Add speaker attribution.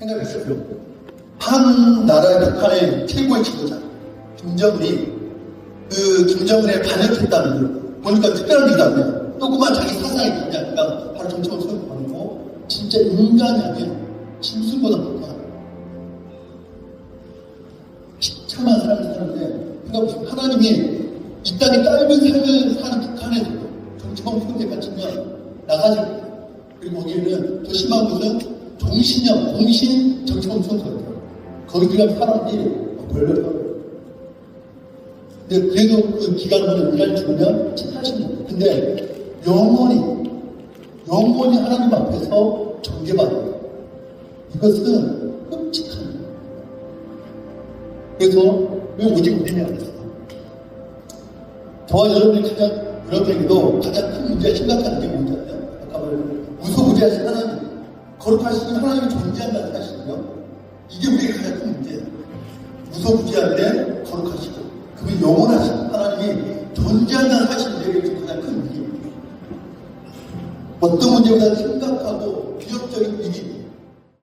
Speaker 1: 생각했어요. 한 나라의 북한의 최고의 지도자 김정은이 그 김정은의 반역했다는 걸 보니까 특별한 일이 아니야. 조그만 자기 사상이 있냐니까 바로 정청을 손을 보내고 진짜 인간이 아니야. 짐승보다 못한 비참한 삶을 사는데 생각해보세요. 하나님이 이 땅에 짧은 삶을 사는 북한에서 정치범 손에 바치면 나가지 그리고 거기에는 더 심한 것은 종신형, 공신 정치범 손소예요. 거기 들어간 사람들이 걸려요. 근데 그래도 그 기간으로 일할 죽으면 7, 80년. 근데 영원히, 영원히 하나님 앞에서 정죄받아요. 이것은 일이에요. 그래서 왜 오직 우리냐 그랬어요. 저와 여러분이 가장, 여러분에게도 가장 큰 문제가 심각한 게 뭔지 아세요? 아까 말한 무소부지하신 하나님, 거룩하신 하나님이 존재한다는 사실이요. 이게 우리의 가장 큰 문제예요. 무소부지한데 거룩하시고, 그분 영원하신 하나님이 존재한다는 사실이 우리에게 가장 큰 문제입니다. 어떤 문제보다 심각하고